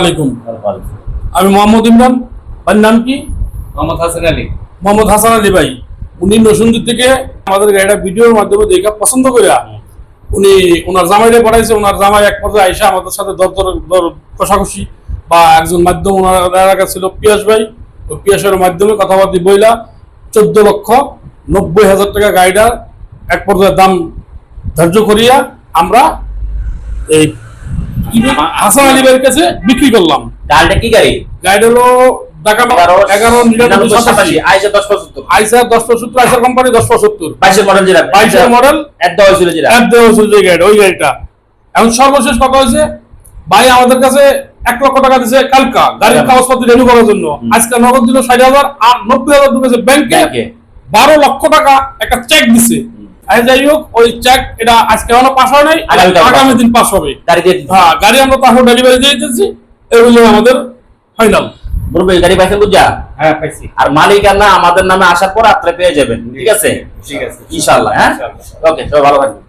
আলাইকুম। আমি মোহাম্মদ ইমরান ভাইয়ের নাম কি? মোহাম্মদ হাসান আলী। মোহাম্মদ হাসান আলী ভাই উনি নসুন্দির থেকে আমাদের গাড়িটা ভিডিওর মাধ্যমে দেখা পছন্দ করে উনি ওনার জামাইরে পড়াইছে ওনার জামাই এক পর্যায়ে আইসা আমাদের সাথে দর দর কষাকষি বা একজন মাধ্যম ওনার এলাকা ছিল পিয়াস ভাই। ওই পিয়াসের মাধ্যমে কথাবার্তি বইলা চোদ্দ লক্ষ নব্বই হাজার টাকা গাড়িটার এক পর্যায়ে দাম ধার্য করিয়া আমরা এই? হাসান আলী ভাইয়ের কাছে বিক্রি করলাম। ডালটা কি গাড়ি? গাড়িটা হলো ঢাকা এগারো নিরানব্বই সাতাশি। আইসা দশ পঁচাত্তর। আইসা দশ পঁচাত্তর আইসা কোম্পানি দশ পঁচাত্তর। বাইশের মডেল যেটা বাইশের মডেল এক দেওয়া হয়েছিল যেটা। অ্যাপ দেওয়া হয়েছিল যে গাড়িটা ওই গাড়িটা। এখন সর্বশেষ কথা হয়েছে ভাই আমাদের কাছে এক লক্ষ টাকা দিছে কালকা। গাড়ির। কাগজপত্র রেডি করার জন্য। আজকে নগদ দিল ষাট হাজার আর নব্বই হাজার ঢুকেছে ব্যাংকে ব্যাংকে। বারো লক্ষ টাকা একটা চেক দিছে। আর যাই হোক ওই চেক এটা আজকে এখনও পাস হয় নাই আগামী দিন পাস হবে। গাড়ি। হ্যাঁ গাড়ি আমরা তাহলে ডেলিভারি দিয়ে দিতেছি এগুলো আমাদের ফাইনাল বলব গাড়ি পাইছেন বুঝা? হ্যাঁ পাইছি। আর মালিকানা আমাদের নামে আসার পর আপনি পেয়ে যাবেন ঠিক আছে? ঠিক আছে। ইনশাল্লাহ হ্যাঁ? ওকে সবাই ভালো থাকবেন।